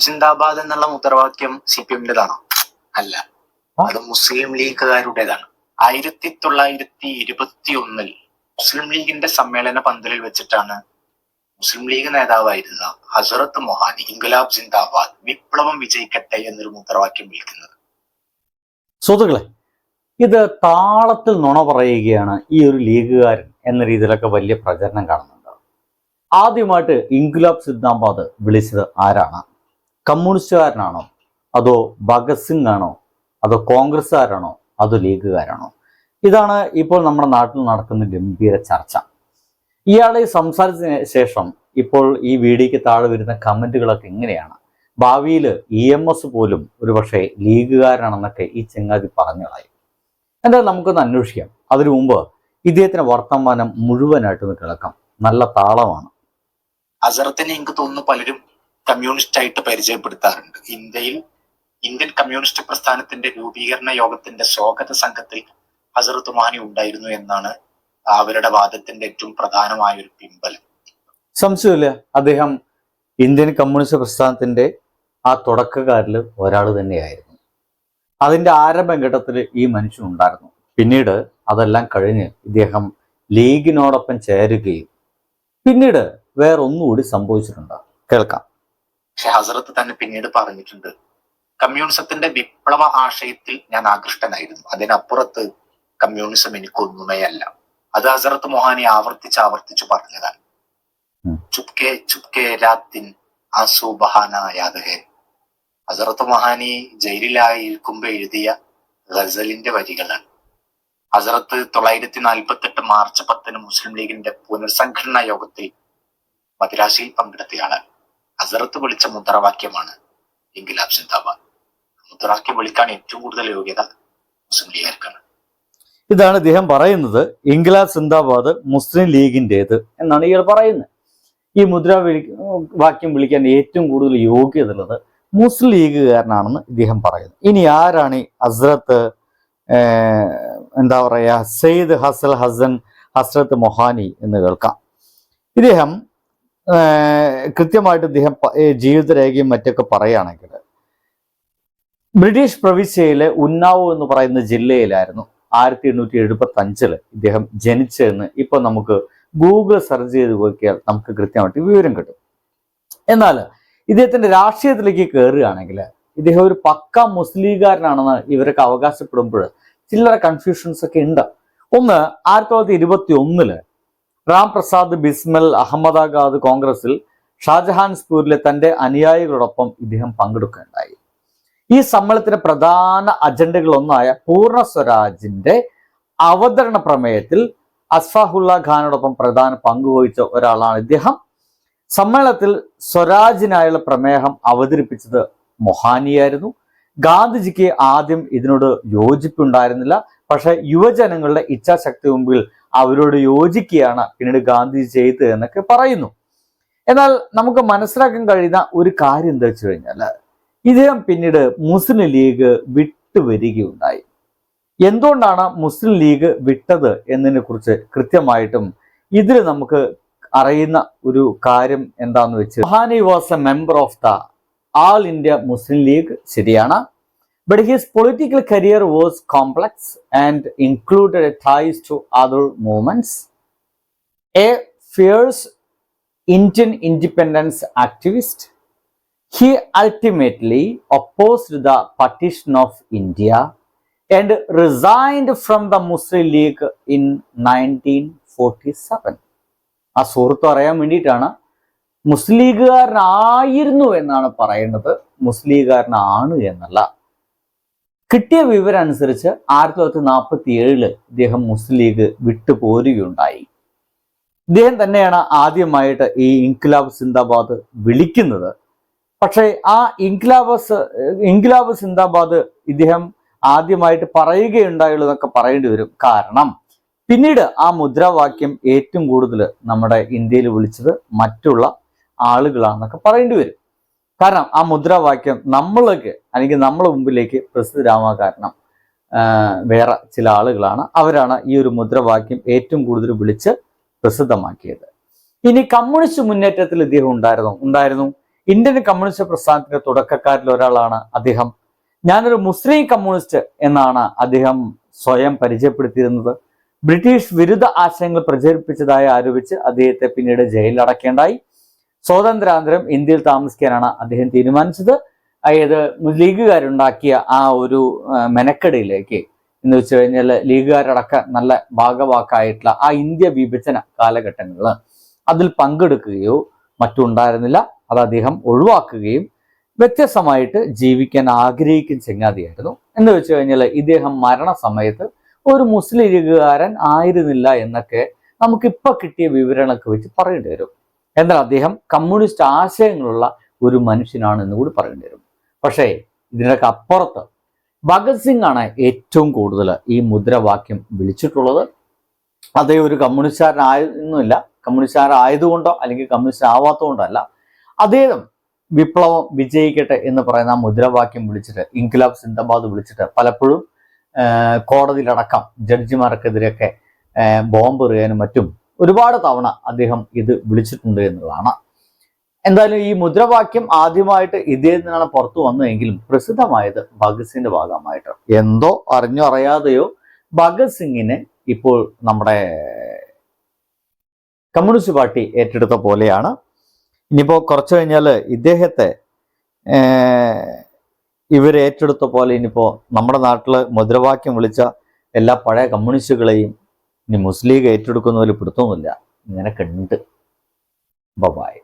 സിന്ദാബാദ് എന്നുള്ള മുദ്രാവാക്യം C P എമ്മിന്റെതാണോ അല്ല അത് മുസ്ലിം ലീഗുകാരുടേതാണ്. ആയിരത്തി തൊള്ളായിരത്തി ഇരുപത്തി ഒന്നിൽ മുസ്ലിം ലീഗിന്റെ സമ്മേളന പന്തലിൽ വെച്ചിട്ടാണ് മുസ്ലിം ലീഗ് നേതാവായിരുന്ന ഹസറത്ത് മൊഹാനി ഇൻഗുലാബ് സിന്ദാബാദ് വിപ്ലവം വിജയിക്കട്ടെ എന്നൊരു മുദ്രാവാക്യം വിളിക്കുന്നത്. സുഹൃത്തുക്കളെ ഇത് താളത്തിൽ നുണ പറയുകയാണ് ഈ ഒരു ലീഗുകാരൻ എന്ന രീതിയിലൊക്കെ വലിയ പ്രചരണം കാണുന്നുണ്ട്. ആദ്യമായിട്ട് ഇൻഗുലാബ് സിദ്ധാബാദ് വിളിച്ചത് ആരാണ്? കമ്മ്യൂണിസ്റ്റുകാരനാണോ? അതോ ഭഗത് സിംഗ് ആണോ അതോ കോൺഗ്രസ്സുകാരാണോ? അതോ ലീഗുകാരാണോ? ഇതാണ് ഇപ്പോൾ നമ്മുടെ നാട്ടിൽ നടക്കുന്ന ഗംഭീര ചർച്ച. ഇയാളെ സംസാരിച്ചതിന് ശേഷം ഇപ്പോൾ ഈ വീഡിയോക്ക് താഴെ വരുന്ന കമന്റുകളൊക്കെ എങ്ങനെയാണ്? ഭാവിയിൽ ഇ എം എസ് പോലും ഒരുപക്ഷെ ലീഗുകാരനാണെന്നൊക്കെ ഈ ചെങ്ങാതി പറഞ്ഞതായി. എന്തായാലും നമുക്കൊന്ന് അന്വേഷിക്കാം. അതിനു മുമ്പ് ഇദ്ദേഹത്തിന്റെ വർത്തമാനം മുഴുവനായിട്ടൊന്ന് കേൾക്കാം. നല്ല താളമാണ്. അസറത്തിനെ എനിക്ക് തോന്നുന്നു പലരും കമ്മ്യൂണിസ്റ്റ് ആയിട്ട് പരിചയപ്പെടുത്താറുണ്ട്. ഇന്ത്യയിൽ ഇന്ത്യൻ കമ്മ്യൂണിസ്റ്റ് പ്രസ്ഥാനത്തിന്റെ രൂപീകരണ യോഗത്തിന്റെ സ്വാഗത സംഘത്തിൽ ഹസറത്ത് മാനി ഉണ്ടായിരുന്നു എന്നാണ് അവരുടെ വാദത്തിന്റെ ഏറ്റവും പ്രധാനമായ ഒരു പിമ്പലം സംശയമില്ല. അദ്ദേഹം ഇന്ത്യൻ കമ്മ്യൂണിസ്റ്റ് പ്രസ്ഥാനത്തിന്റെ ആ തുടക്കക്കാരിൽ ഒരാൾ തന്നെയായിരുന്നു. അതിന്റെ ആരംഭഘട്ടത്തിൽ ഈ മനുഷ്യൻ ഉണ്ടായിരുന്നു. പിന്നീട് അതെല്ലാം കഴിഞ്ഞ് ഇദ്ദേഹം ലീഗിനോടൊപ്പം ചേരുകയും പിന്നീട് വേറൊന്നുകൂടി സംഭവിച്ചിട്ടുണ്ട്. കേൾക്കാം. പക്ഷെ ഹസറത്ത് തന്നെ പിന്നീട് പറഞ്ഞിട്ടുണ്ട് കമ്മ്യൂണിസത്തിന്റെ വിപ്ലവ ആശയത്തിൽ ഞാൻ ആകൃഷ്ടനായിരുന്നു. അതിനപ്പുറത്ത് കമ്മ്യൂണിസം എനിക്കൊന്നുമേ അല്ല. അത് ഹസറത്ത് മൊഹാനി ആവർത്തിച്ച് ആവർത്തിച്ച് പറഞ്ഞതാണ്. ചുപ്കെ ചുപ്കെ രാത്തിൻ ആസു ബഹാന യാദ് ഹേ. ഹസറത്ത് മൊഹാനി ജയിലിലായി ഇരിക്കുമ്പോ എഴുതിയ ഗസലിന്റെ വരികളാണ്. ഹസറത്ത് തൊള്ളായിരത്തി നാൽപ്പത്തി എട്ട് മാർച്ച് പത്തിന് മുസ്ലിം ലീഗിന്റെ പുനർസംഘടനാ യോഗത്തിൽ മദ്രാസിയിൽ പങ്കെടുത്തയാളാണ്. ഹസറത്ത് വിളിച്ച മുദ്രാവാക്യമാണ് ഇൻകിലാബ് സിന്ദാബാദ് മുദ്രാവാക്യം വിളിക്കാൻ ഏറ്റവും കൂടുതൽ യോഗ്യത മുസ്ലിം ലീഗർക്കാണ് ഇതാണ് ഇദ്ദേഹം പറയുന്നത് ഇംഗ്ലാബ് സിന്ദാബാദ് മുസ്ലിം ലീഗിന്റെത് എന്നാണ് ഇയാൾ പറയുന്നത്. ഈ മുദ്ര വിളി വാക്യം വിളിക്കാൻ ഏറ്റവും കൂടുതൽ യോഗ്യത ഉള്ളത് മുസ്ലിം ലീഗുകാരനാണെന്ന് ഇദ്ദേഹം പറയുന്നു. ഇനി ആരാണ് ഈ ഹസ്രത്ത് എന്താ പറയുക സെയ്ദ് ഹസൽ ഹസൻ ഹസ്രത്ത് മൊഹാനി എന്ന് കേൾക്കാം. ഇദ്ദേഹം കൃത്യമായിട്ട് ഇദ്ദേഹം ജീവിതരേഖയും മറ്റൊക്കെ പറയുകയാണെങ്കിൽ ബ്രിട്ടീഷ് പ്രവിശ്യയിലെ ഉന്നാവോ എന്ന് പറയുന്ന ജില്ലയിലായിരുന്നു ആയിരത്തി എണ്ണൂറ്റി എഴുപത്തി അഞ്ചിൽ ഇദ്ദേഹം ജനിച്ചതെന്ന് ഇപ്പൊ നമുക്ക് ഗൂഗിൾ സെർച്ച് ചെയ്ത് നോക്കിയാൽ നമുക്ക് കൃത്യമായിട്ട് വിവരം കിട്ടും. എന്നാൽ ഇദ്ദേഹത്തിന്റെ രാഷ്ട്രീയത്തിലേക്ക് കയറുകയാണെങ്കിൽ ഇദ്ദേഹം ഒരു പക്ക മുസ്ലിംകാരനാണെന്ന് ഇവരൊക്കെ അവകാശപ്പെടുമ്പോൾ ചില്ലറ കൺഫ്യൂഷൻസ് ഒക്കെ ഉണ്ട്. ഒന്ന് ആയിരത്തി തൊള്ളായിരത്തി ഇരുപത്തി ഒന്നിൽ റാം പ്രസാദ് ബിസ്മൽ അഹമ്മദാബാദ് കോൺഗ്രസിൽ ഷാജഹാൻസ്പൂരിലെ തന്റെ അനുയായികളോടൊപ്പം ഇദ്ദേഹം പങ്കെടുക്കുകയുണ്ടായി. ഈ സമ്മേളനത്തിന്റെ പ്രധാന അജണ്ടകളൊന്നായ പൂർണ സ്വരാജിന്റെ അവതരണ പ്രമേയത്തിൽ അസ്ഫാഹുല്ല ഖാനോടൊപ്പം പ്രധാന പങ്കുവഹിച്ച ഒരാളാണ് ഇദ്ദേഹം. സമ്മേളനത്തിൽ സ്വരാജിനായുള്ള പ്രമേഹം അവതരിപ്പിച്ചത് മൊഹാനിയായിരുന്നു. ഗാന്ധിജിക്ക് ആദ്യം ഇതിനോട് യോജിപ്പുണ്ടായിരുന്നില്ല. പക്ഷെ യുവജനങ്ങളുടെ ഇച്ഛാശക്തി മുമ്പിൽ അവരോട് യോജിക്കുകയാണ് പിന്നീട് ഗാന്ധിജി ചെയ്തത് എന്നൊക്കെ പറയുന്നു. എന്നാൽ നമുക്ക് മനസ്സിലാക്കാൻ കഴിയുന്ന ഒരു കാര്യം എന്താ വെച്ച് കഴിഞ്ഞാൽ ഇദ്ദേഹം പിന്നീട് മുസ്ലിം ലീഗ് വിട്ടുവരികയുണ്ടായി എന്തുകൊണ്ടാണ് മുസ്ലിം ലീഗ് വിട്ടത് എന്നതിനെ കുറിച്ച് കൃത്യമായിട്ടും ഇതിൽ നമുക്ക് അറിയുന്ന ഒരു കാര്യം എന്താന്ന് വെച്ച് Mohani was a member of the All India Muslim League ശരിയാണ് but his political career was complex and included ties to other movements a fierce Indian independence activist He ultimately opposed the partition of India and resigned from the Muslim League in 1947. ആ സുഹൃത്ത് പറയാൻ വേണ്ടിയിട്ടാണ് മുസ്ലിം ലീഗുകാരനായിരുന്നു എന്നാണ് പറയേണ്ടത്. മുസ്ലിം ലീഗുകാരനാണ് എന്നല്ല. കിട്ടിയ വിവരം അനുസരിച്ച് ആയിരത്തി തൊള്ളായിരത്തി നാൽപ്പത്തി ഏഴിൽ ഇദ്ദേഹം മുസ്ലിം ലീഗ് വിട്ടുപോരുകയുണ്ടായി. ഇദ്ദേഹം തന്നെയാണ് ആദ്യമായിട്ട് ഈ ഇൻക്ലാബ് സിന്ദാബാദ് വിളിക്കുന്നത്. പക്ഷേ ആ ഇൻക്ലാബസ് ഇൻക്ലാബ് സിന്ദാബാദ് ഇദ്ദേഹം ആദ്യമായിട്ട് പറയുകയുണ്ടായുള്ളൂ എന്നൊക്കെ പറയേണ്ടി വരും കാരണം പിന്നീട് ആ മുദ്രാവാക്യം ഏറ്റവും കൂടുതൽ നമ്മുടെ ഇന്ത്യയിൽ വിളിച്ചത് മറ്റുള്ള ആളുകളാണെന്നൊക്കെ പറയേണ്ടി വരും. കാരണം ആ മുദ്രാവാക്യം നമ്മൾക്ക് അല്ലെങ്കിൽ നമ്മളെ മുമ്പിലേക്ക് പ്രസിദ്ധരാവാൻ കാരണം വേറെ ചില ആളുകളാണ് അവരാണ് ഈ ഒരു മുദ്രാവാക്യം ഏറ്റവും കൂടുതൽ വിളിച്ച് പ്രസിദ്ധമാക്കിയത്. ഇനി കമ്മ്യൂണിസ്റ്റ് മുന്നേറ്റത്തിൽ ഇദ്ദേഹം ഉണ്ടായിരുന്നു. ഉണ്ടായിരുന്നു. ഇന്ത്യൻ കമ്മ്യൂണിസ്റ്റ് പ്രസ്ഥാനത്തിന്റെ തുടക്കക്കാരിൽ ഒരാളാണ് അദ്ദേഹം. ഞാനൊരു മുസ്ലിം കമ്മ്യൂണിസ്റ്റ് എന്നാണ് അദ്ദേഹം സ്വയം പരിചയപ്പെടുത്തിയിരുന്നത്. ബ്രിട്ടീഷ് വിരുദ്ധ ആശയങ്ങൾ പ്രചരിപ്പിച്ചതായി ആരോപിച്ച് അദ്ദേഹത്തെ പിന്നീട് ജയിലിൽ അടക്കേണ്ടായി സ്വാതന്ത്ര്യാനന്തരം ഇന്ത്യയിൽ താമസിക്കാനാണ് അദ്ദേഹം തീരുമാനിച്ചത്. അതായത് ലീഗുകാരുണ്ടാക്കിയ ആ ഒരു മെനക്കെടയിലേക്ക് എന്ന് വെച്ച് കഴിഞ്ഞാൽ ലീഗുകാരടക്കം നല്ല ഭാഗവാക്കായിട്ടുള്ള ആ ഇന്ത്യ വിഭജന കാലഘട്ടങ്ങളിൽ അതിൽ പങ്കെടുക്കുകയോ മറ്റുണ്ടായിരുന്നില്ല. അത് അദ്ദേഹം ഒഴിവാക്കുകയും വ്യത്യസ്തമായിട്ട് ജീവിക്കാൻ ആഗ്രഹിക്കുന്ന ചങ്ങാതിയായിരുന്നു. എന്ന് വെച്ച് കഴിഞ്ഞാൽ ഇദ്ദേഹം മരണസമയത്ത് ഒരു മുസ്ലിം ലീഗുകാരൻ ആയിരുന്നില്ല എന്നൊക്കെ നമുക്കിപ്പോൾ കിട്ടിയ വിവരണമൊക്കെ വെച്ച് പറയേണ്ടി വരും. എന്നാൽ അദ്ദേഹം കമ്മ്യൂണിസ്റ്റ് ആശയങ്ങളുള്ള ഒരു മനുഷ്യനാണ് എന്ന് കൂടി പറയേണ്ടി വരും. പക്ഷേ ഇതിനൊക്കെ അപ്പുറത്ത് ഭഗത് സിംഗ് ആണ് ഏറ്റവും കൂടുതൽ ഈ മുദ്രാവാക്യം വിളിച്ചിട്ടുള്ളത്. അദ്ദേഹം ഒരു കമ്മ്യൂണിസ്റ്റുകാരനായൊന്നുമില്ല കമ്മ്യൂണിസ്റ്റുകാരായതുകൊണ്ടോ അല്ലെങ്കിൽ കമ്മ്യൂണിസ്റ്റ് ആവാത്തതുകൊണ്ടല്ല അദ്ദേഹം വിപ്ലവം വിജയിക്കട്ടെ എന്ന് പറയുന്ന മുദ്രാവാക്യം വിളിച്ചിട്ട് ഇൻക്ലാബ് സിന്ദാബാദ് വിളിച്ചിട്ട് പലപ്പോഴും കോടതിയിലടക്കം ജഡ്ജിമാർക്കെതിരെയൊക്കെ ബോംബ് എറിയാനും മറ്റും ഒരുപാട് തവണ അദ്ദേഹം ഇത് വിളിച്ചിട്ടുണ്ട് എന്നുള്ളതാണ്. എന്തായാലും ഈ മുദ്രാവാക്യം ആദ്യമായിട്ട് ഇതേ നിന്നാണ് പുറത്തു വന്നതെങ്കിലും പ്രസിദ്ധമായത് ഭഗത് സിംഗിന്റെ ഭാഗമായിട്ട്. എന്തോ അറിഞ്ഞോ അറിയാതെയോ ഭഗത് സിംഗിനെ ഇപ്പോൾ നമ്മുടെ കമ്മ്യൂണിസ്റ്റ് പാർട്ടി ഏറ്റെടുത്ത പോലെയാണ്. ഇനിയിപ്പോൾ കുറച്ച് കഴിഞ്ഞാൽ ഇദ്ദേഹത്തെ ഇവർ ഏറ്റെടുത്ത പോലെ ഇനിയിപ്പോൾ നമ്മുടെ നാട്ടിൽ മുദ്രാവാക്യം വിളിച്ച എല്ലാ പഴയ കമ്മ്യൂണിസ്റ്റുകളെയും ഇനി മുസ്ലിം ലീഗ് ഏറ്റെടുക്കുന്ന പോലെ പിടുത്തമൊന്നുമില്ല. ഇങ്ങനെയൊക്കെ ഉണ്ട് ബബായ്